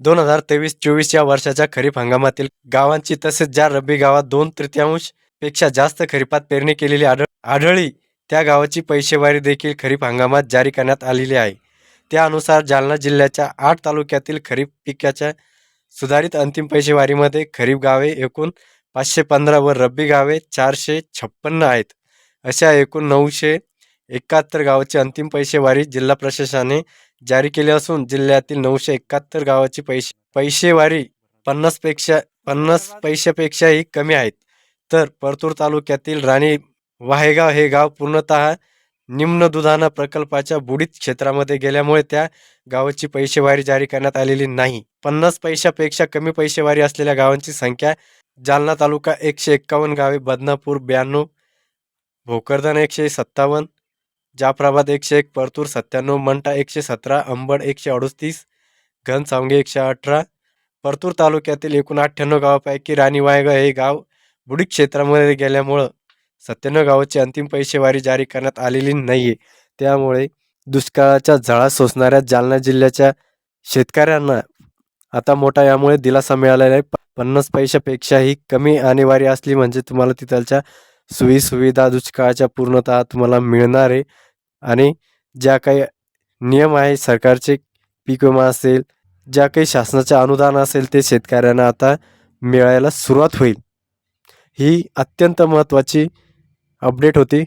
दोन हजार तेवीस चोवीस या वर्षाच्या खरीप हंगामातील गावांची तसेच ज्या रब्बी गावात दोन तृतीयांशपेक्षा जास्त खरीपात पेरणी केलेली आढळ आढळली त्या गावाची पैशेवारी देखील खरीप हंगामात जारी करण्यात आलेली आहे. त्यानुसार जालना जिल्ह्याच्या आठ तालुक्यातील खरीप पिकाच्या सुधारित अंतिम पैशेवारीमध्ये खरीप गावे एकूण पाचशे पंधरा व रब्बी गावे चारशे छप्पन्न आहेत. अशा एकूण नऊशे एकाहत्तर गावाची अंतिम पैशेवारी जिल्हा प्रशासनाने जारी केली असून जिल्ह्यातील नऊशे एकाहत्तर गावाची पैसे पैशेवारी पन्नासपेक्षा पन्नास पैशापेक्षाही कमी आहेत. तर परतूर तालुक्यातील राणी वाहेगाव हे गाव पूर्णतः निम्न दुधाना प्रकल्पाच्या बुडीत क्षेत्रामध्ये गेल्यामुळे त्या गावाची पैशेवारी जारी करण्यात आलेली नाही. पन्नास पैशापेक्षा कमी पैशेवारी असलेल्या गावांची संख्या जालना तालुका एकशे एक्कावन्न गावे बदनापूर ब्याण्णव भोकरदन एकशे सत्तावन्न जाफराबाद एकशे एक परतूर सत्त्याण्णव मंठा एकशे सतरा अंबड एकशे अडोतीस घनसावंगी एकशे अठरा परतूर तालुक्यातील एकूण अठ्ठ्याण्णव गावापैकी राणी वायगाव हे गाव बुडीक क्षेत्रामध्ये गेल्यामुळं सत्त्याण्णव गावाची अंतिम पैशेवारी जारी करण्यात आलेली नाही आहे त्यामुळे दुष्काळाच्या झळा सोसणाऱ्या जालना जिल्ह्याच्या शेतकऱ्यांना आता मोठा यामुळे दिलासा मिळालेला आहे. पन्नास पैशापेक्षाही कमी आणेवारी असली म्हणजे तुम्हाला तिथलच्या सोयीसुविधा दुष्काळाच्या पूर्णतः तुम्हाला मिळणार आहे. आणि ज्या काही नियम आहे सरकारचे पीक विमा असेल ज्या काही शासनाचे अनुदान असेल ते शेतकऱ्यांना आता मिळायला सुरुवात होईल. ही अत्यंत महत्त्वाची अपडेट होती.